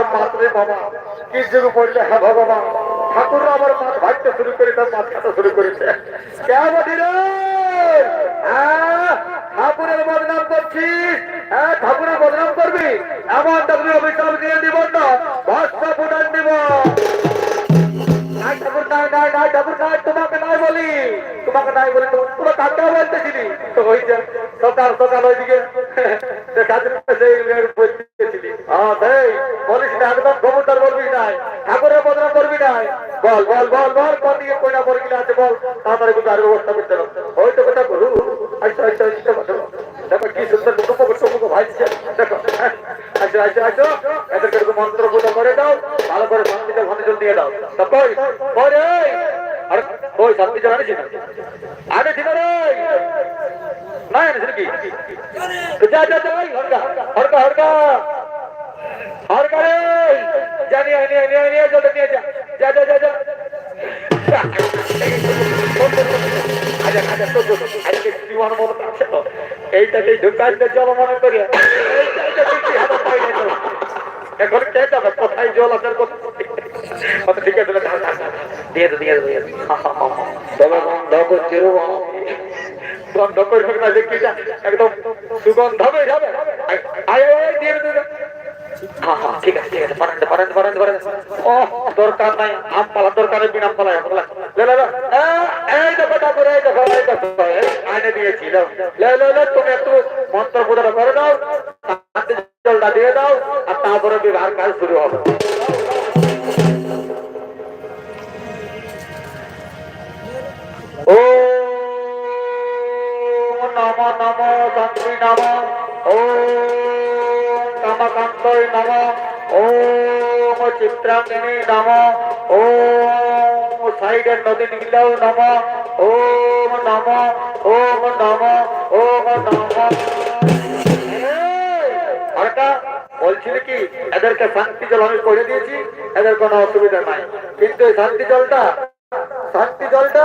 আমার মাত্রে বাবা কি যুগ পড়লে হ্যাঁ ভগবান, ঠাকুর আমার মাছ ভাবতে শুরু করে তার মাছ খাতে শুরু করেছে। কেমন হ্যাঁ ঠাকুরের বদনাম করছিস? হ্যাঁ ঠাকুরের বদনাম করবি? এমন ঠাকুরের অভিশাপ দিয়ে দিব না ভস্ম ফুটান দিব। ঠাকুর, নাই নাই নাই, ঠাকুর, নাই, তোমাকে নাই বলি। তোমাকে নাই বলি তো- তোরা কাকা বলতেছিলি তো ওই যে সকাল সকাল ওইদিকে দিকে মন্ত্র পূজা করে দাও, ভালো করে ঘনে দিয়ে দাও তা কই? কই ಹೋಯ್ತಾನು ಇದು ನಡೆಸಿದ ನಡೆಸಿದ ನಾ ಎನಿಸಿದ್ರಿ ಹೊಡ್ಕ ಹೊಡ್ಕ ಹೊಡ್ಕ ಹೊಡ್ಕ ಜಾನಿಯ ಅನಿಯ ಅನಿಯ ಅನಿಯ ಜೊತೆ ಅನಿಯ ಜಾ ಜಾ ಜಾ ಜಾ এইটাকে ঢুকাইতে জল মনে করি এখন কে যাবে কোথায় জল আছে ঠিক আছে দিয়ে দে দিয়ে দে দিয়ে দে। তবে গন্ধ করছে রে বাবা। গন্ধ করবে না দেখি যা একদম সুগন্ধ হয়ে যাবে আয় আয় আয়, দিয়ে দে, দিয়ে দে। হ্যাঁ হ্যাঁ ঠিক আছে ঠিক আছে পারেন পারেন পারেন পারেন ও দরকার নাই আম পালা দরকার নেই পালা লে লে লে এই দেখো ঠাকুর এই দেখো এই দেখো আইনে দিয়েছি লে লে লে তুমি একটু মন্ত্র পূজাটা করে দাও জলটা দিয়ে দাও আর তারপরে বিবাহ কাজ শুরু হবে নম ও কামকান্তই নম ও চিত্রাঙ্গিনী নম ও সাইডের নদী নীলাও নম ও নম ও নম ও নম। আরেকটা বলছিল কি, এদেরকে শান্তি জল আমি করে দিয়েছি, এদের কোনো অসুবিধা নাই। কিন্তু শান্তি জলটা শান্তি জলটা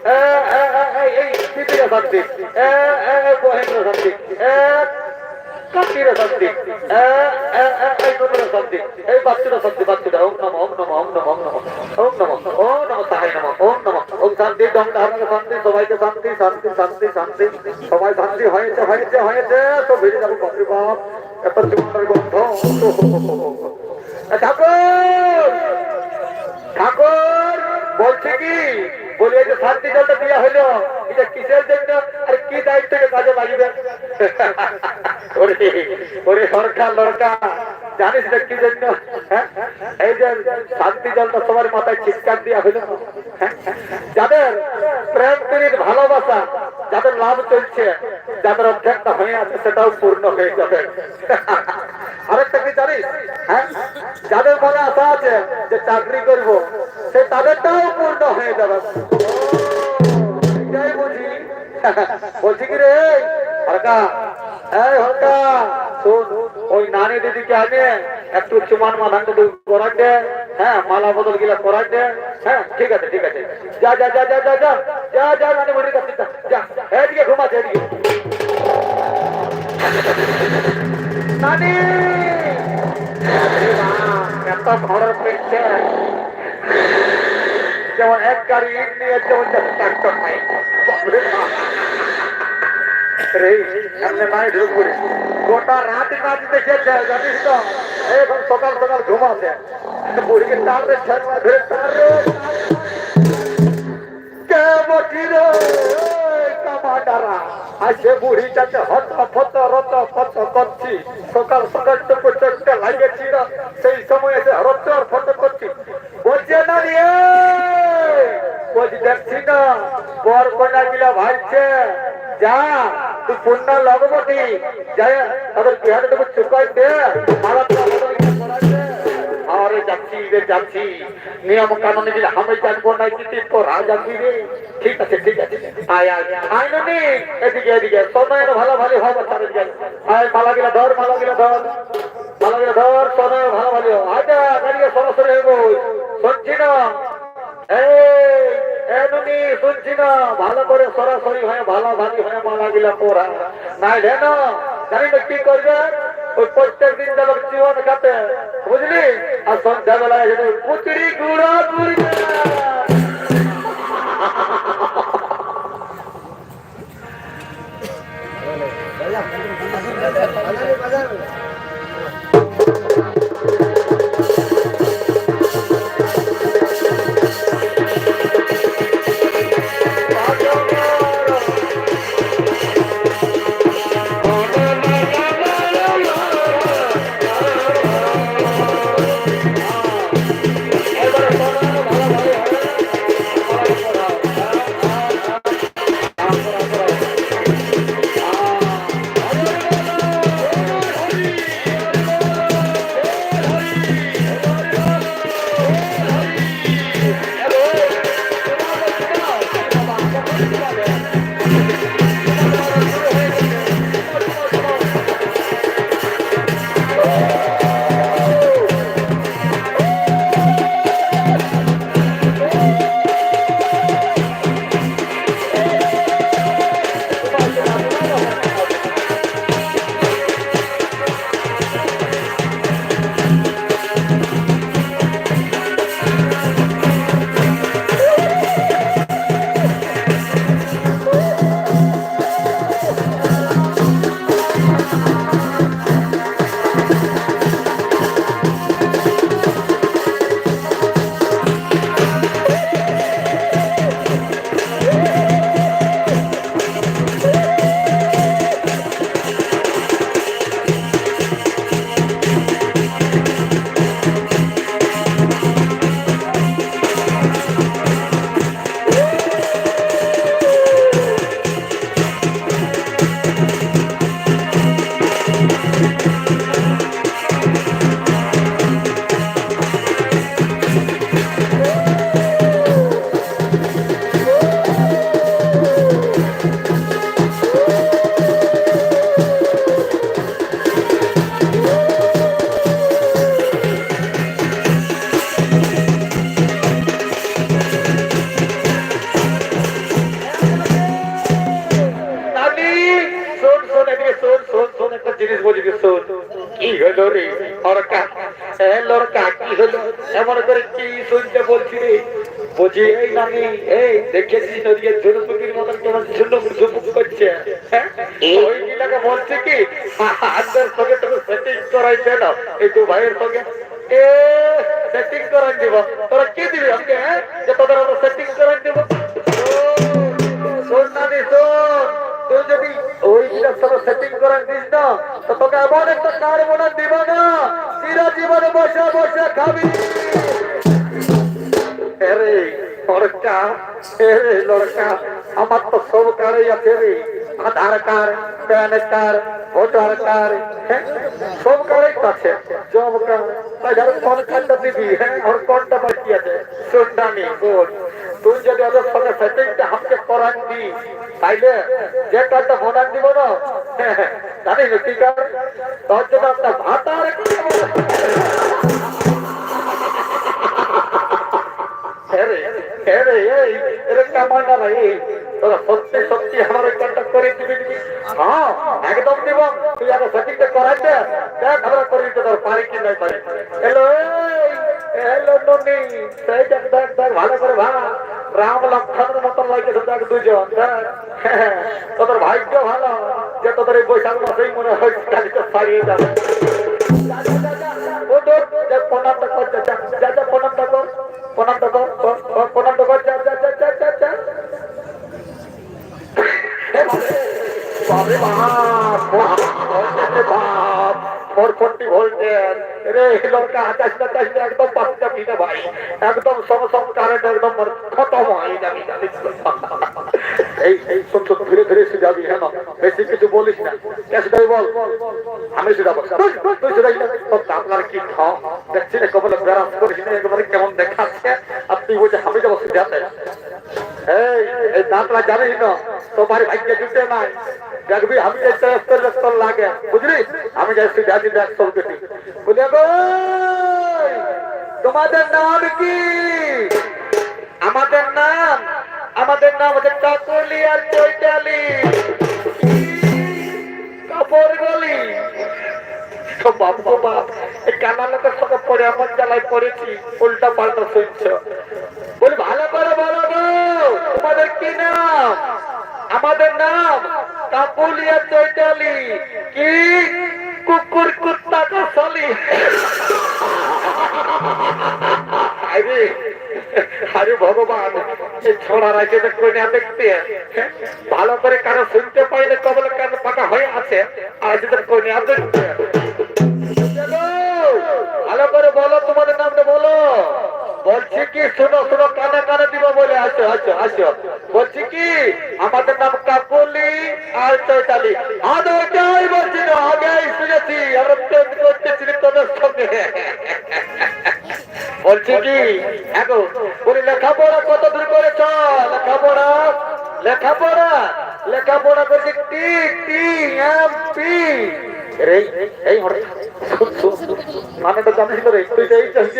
হ্যাঁ, হ্যাঁ, মহেন্দ্র হ্যাঁ, কাকিরা হ্যাঁ, হ্যাঁ, এই বাচ্চারা শান্তি বাচ্চারা ওম নম ওম নম ওম নম ওম নম ওম নম ওম নম সাহাই নম ওম নম ওম শান্তি দম ধারণে শান্তি সবাইকে শান্তি শান্তি শান্তি শান্তি সবাই শান্তি হয়েছে হয়েছে হয়েছে তো বেরিয়ে যাব এত জীবনের গন্ধ ঠাকুর ঠাকুর বলছে কি? বলি, এই যে শান্তি জলটা দেওয়া হলো এটা কিসের জন্য আর কি দায়িত্বকে কাজে লাগবে? জানিস কি জন্য? হ্যাঁ? এই যে শান্তি জলটা সবার মাথায় চিৎকার দেওয়া হলো হ্যাঁ? যাদের প্রেম প্রীত ভালোবাসা, যাদের লাভ চলছে, যাদের অর্ধেকটা হয়ে আছে, সেটাও পূর্ণ হয়ে যাবে। আরেকটা কি জানিস? হ্যাঁ? যাদের মনে আশা আছে যে চাকরি করব, সে তাদেরটাও পূর্ণ হয়ে যাবে। বলছি কি রে হরকা এই হরকা শোন, ওই নানি দিদিকে আনে একটু চুমান মাধান তো করার দে হ্যাঁ মালা বদল গিলা করার দে হ্যাঁ ঠিক আছে ঠিক আছে। যা যা যা যা যা যা যা যা, নানি মনির কাছে যা যা এদিকে ঘুমাচ্ছে এদিকে নানি! এত ঘর পেয়েছে যেমন এক গাড়ি ইট নিয়ে যেমন ট্রাক্টর নাই। বাপরে বাপ। সকাল সকাল ঘুমাছে বুড়িকে টান রে ছেড়ে ধরে টান রে। কে বটি রে? কামাডারা আসে বুড়িটাকে হত, ফত, রত, ফত করছি। সকাল সকাল টুকু চোখটা লাগেছি না সেই সময় এসে রত আর ফত করছি। বলছে, না রে বলছি, দেখছি না। বর কন্যা গিলা ভাইছে। যা, তুই পূর্ণ লগবটি যাই তাদের বিহারে তোকে চুকাই দে। আরে যাচ্ছি রে, যাচ্ছি। নিয়ম কানুন দিলে আমি জানব না, কি তুই তোরা জানবি রে ঠিক আছে ঠিক আছে। আয় আয় আয় ননি। এদিকে এদিকে। সময়ের ভালো ভালো আয় মালা গিলা ধর মালা গিলা ধর। মালা গিলা ধর সময়ের ভালো ভালো আজা দাঁড়িয়ে সরাসরি না এই। এমনি শুনছি না। ভালো করে সরাসরি হয়ে ভালো ভালো হয়ে মালা গিলা পড়া। নাই ঢেন জানি না কি করবে। ওই প্রত্যেক দিন যাবে জীবন খাতে বুঝলি? আর সন্ধ্যাবেলায় এসে পুচড়ি গুঁড়া গুড়ি নানি এই নানি এই দেখেছি মতন ঝুনুক করছে। হ্যাঁ? ওই নীলাকে বলছে কি হাতের সঙ্গে তোকে সেটিং করাইছে না এই দু ভাইয়ের সঙ্গে। এ সেটিং করাই দিব। তোরা কি দিবি আমাকে হ্যাঁ? যে তোদের আমরা সেটিং করাই দিব। শোন নানি শোন তুই যদি ওই সেটিং করে দিস না তো তোকে এমন একটা কার মনে দিব না। চিরা জীবনে বসে বসে খাবি। লড়কা এরে লড়কা। আমার তো সব কার্ডই আছে রে। Aadhaar card PAN card voter card সব কার্ডই তো আছে। Job card. যারা কোন কার্ডটা দিবি? হ্যাঁ আর কোনটা বাকি আছে? শুনডানি বল তুই যদি ওদের সঙ্গে সেটিংটা হাতে করান দি তাইলে যে কার্ডটা ভোটার দিব না? হ্যাঁ, হ্যাঁ, জানিস কি কার্ড? তোর জন্য একটা ভাতার তোরা সত্যি আমার কাজটা করে দিবি? হ্যাঁ একদম দিব। তুই আগে সঠিকটা করাইতে দেখ আমরা করে দিতে তোর পারি কি নাই পারি। হ্যালো হ্যালো ননি সেই দেখ দেখ দেখ ভালো করে ভাব রাম লক্ষণের মতন লাগে দেখ দুজন দেখ। তোদের ভাগ্য ভালো যে তোদের এই বৈশাখ মাসেই মনে হয় কালিকে ছাড়িয়ে যাবে। প্রণামটা কর প্রণামটা কর প্রণামটা কর যা যা যা যা যা যা বাপরে বাপ ফোর ফোরটি ভোল্টের রে লড়কা আকাশ আকাশ একদম পাঁচটা মিলে ভাই একদম সম যাবে ধীরে ধীরে সুজাবি হ্যাঁ বেশি কিছু বলিস না কে সুজাবি বল আমি আপনার কি দেখছি না কেমন দেখাচ্ছে। তুই বলছে আমি যাব সুজাতে সব তোমাদের নাম কি? আমাদের নাম আমাদের নাম হচ্ছে কাকলি আর চৈতালি। কাপড় গলি? তো বাপ গো বাপ। এই কানা লোকের সঙ্গে পড়ে, আমার জ্বালায় পড়েছি। উল্টা পাল্টা শুনছ। বলি, ভালো করে বলো গো তোমাদের কি নাম, আমাদের নাম আর চৈতালি। কি? কুকুর কুত্তা কসলি ভগবান ছড়া রাখে যে কইনা দেখতে ভালো করে কারও শুনতে পাইলে কবল কান পাকা হয়ে আছে, আর যদি কইনা দেখতে। বলে আসো আসো আসো। বলছি কি? আমাদের নাম কাকুলি আর চৈতালি। ওইটাই বলছি না আগে শুনেছি, আমরা প্রেম করতেছি তোদের সঙ্গে। বলছি কি? এখন বলি, লেখাপড়া কত দূর করেছ? লেখাপড়া লেখাপড়া লেখাপড়া করছি টি টি, এম, পি। এই হরে মানে তো জানিস তো রে, তুই তো এই রে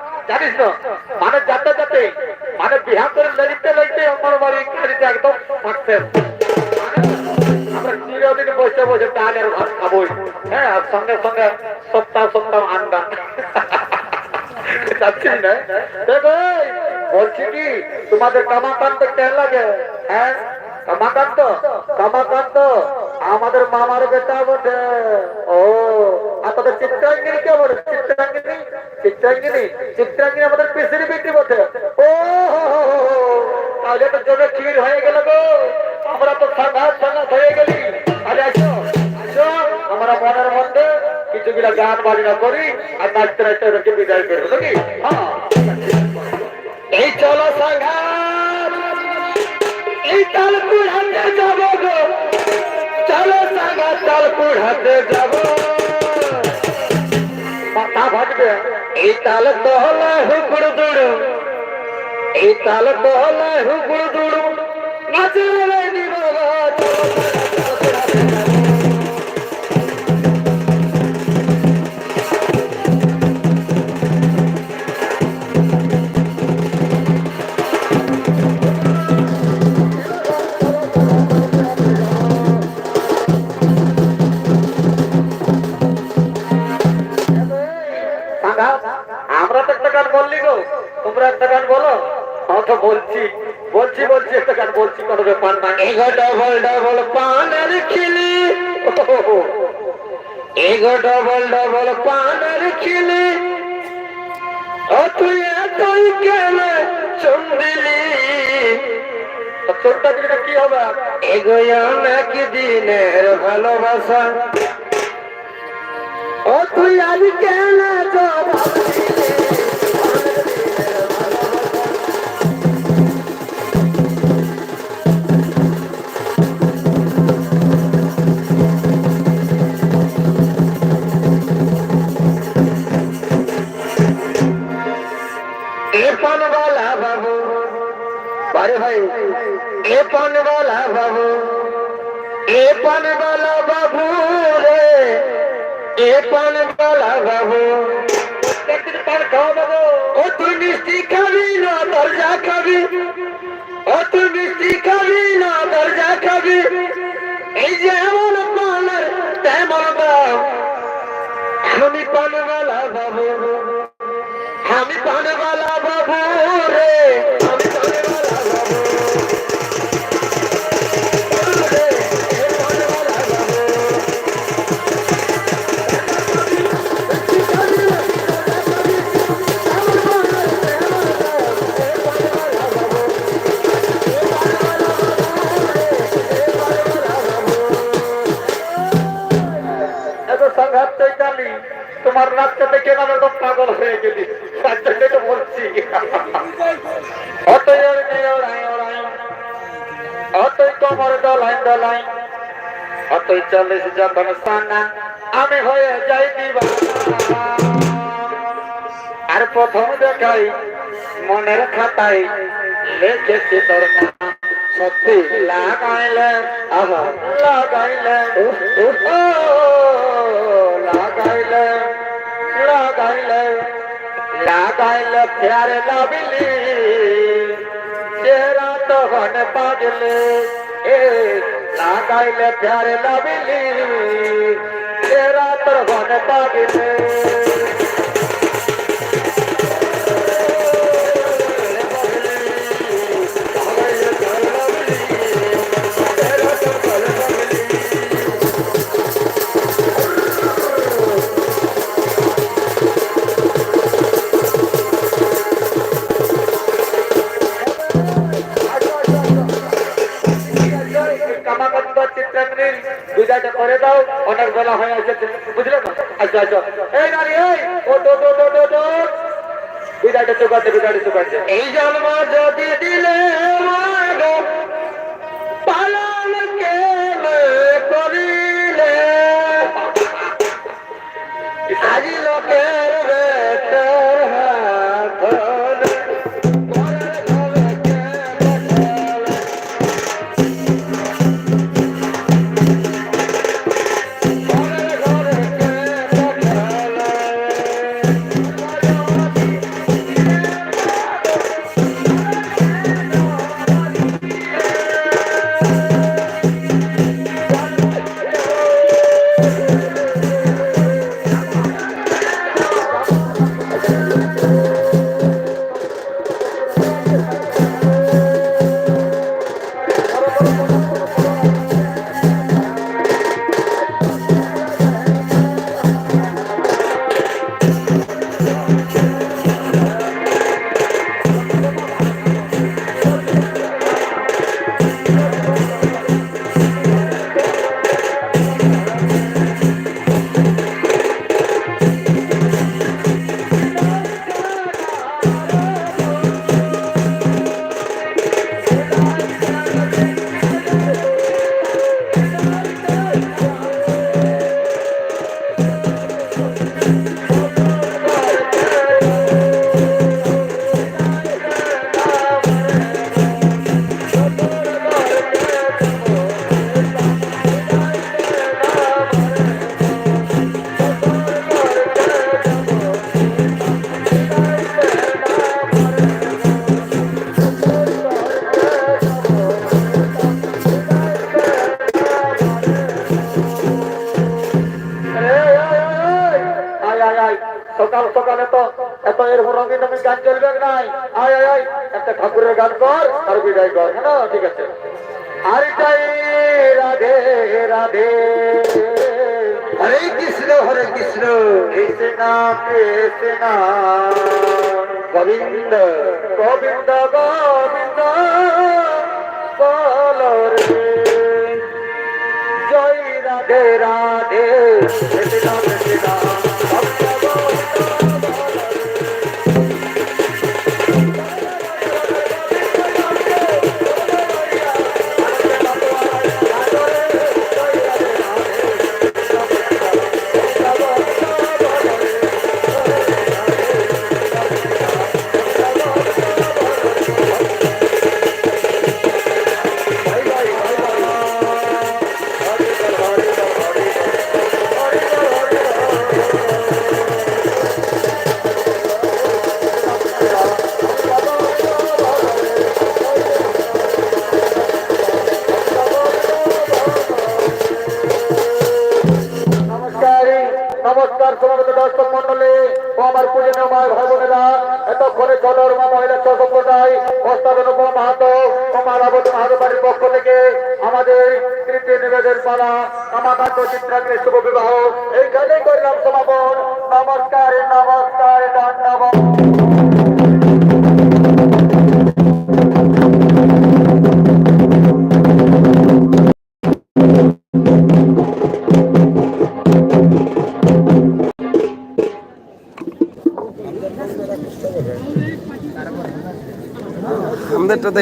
জানিস না? মানে যাতে যাতে মানে বিহার করে লড়িতে লড়িতে আমার বাড়ি কাজে একদম চিরদিন বসে বসে হ্যাঁ সঙ্গে সঙ্গে সপ্তাহ সপ্তাহ তোমাদের কেন লাগে? হ্যাঁ? কামাকান্ত? কামাকান্ত? আমাদের মামার বেটা বটে। ও, আর তোদের চিত্রাঙ্গিনী কে বটে? চিত্রাঙ্গিনী? চিত্রাঙ্গিনী? চিত্রাঙ্গিনী আমাদের পিসির বেটি বটে। ও, হো। তো জমে ক্ষীর হয়ে গেল গো। আমরা তো সাংঘাত সাংঘাত হয়ে গেলি। আরে আসো আসো। আমরা মনের মধ্যে কিছুগুলা গান বাজনা করি আর নাচতে নাচতে ওদেরকে বিদায় করব নাকি? হ্যাঁ। এই চলো সাংঘাত। এই তাল কুড়াতে যাব গো। চলো সাগা তাল কুড়াতে যাব? পাতা ভাজবে? এই তাল তো দহলা হুকুড় দুড়ু। এই তাল তো দহলা হুকুড় দুড়ু নাচলে নিব আমরা বলছি বলছি বলছি একটা গান বলছি কোনো ব্যাপার না। এগো ডবল ডবল পানের খিলি। এগো ডবল ডবল পানের খিলি। ও তুই এতই কেন চন্দিলি চোরটা দিলে কি হবে? দিনের ভালোবাসা। ও তুই আজ কেন জবাব এ এ পানওয়ালা বাবু প্রত্যেকদিন পান খাওয়া বাবু ও তুই মিষ্টি খাবি না, দরজা খাবি? ও তুই মিষ্টি খাবি না, দরজা খাবি? এই যে এমন পানের তেমন দাও আমি পানওয়ালা বাবু আমি পানওয়ালা বাবু রে। অতই তোমার দলাই দলাই অতই চল্লিশ যখন সানা আমি হয়ে যাই দিবানা আর প্রথম দেখাই মনের খাতায় লিখেছি তোর নাম। সত্যি লাগাইলে, আহা, লাগাইলে লাগাইলে লাগাইলে লাগাইলে প্যারে লাবিলি চেহারা তখন পাগলে এ লাগাইলে প্যারে লাবিলি চেহারা তখন পাগলে কামাকান্ত এই যে যদি আয় আয় একটা ঠাকুরের গান কর আর বিদায় কর। হ্যাঁ ঠিক আছে। আর যাই রাধে রাধে। হরে কৃষ্ণ হরে কৃষ্ণ। কৃষ্ণ কৃষ্ণ গোবিন্দ গোবিন্দ গোবিন্দ। বল রে। জয় রাধে রাধে। কৃষ্ণ কৃষ্ণ অস্তাদন মাহাতো। ও মালাবতী মাহাতো বাড়ির পক্ষ থেকে আমাদের তৃতীয় নিবেদন পালা, কামাকান্ত চিত্রাগ্রের শুভ বিবাহ। এইখানেই করলাম সমাপন। নমস্কার নমস্কার, ধন্যবাদ।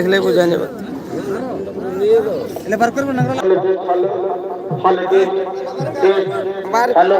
দেখলে বোঝা যাবে হ্যালো।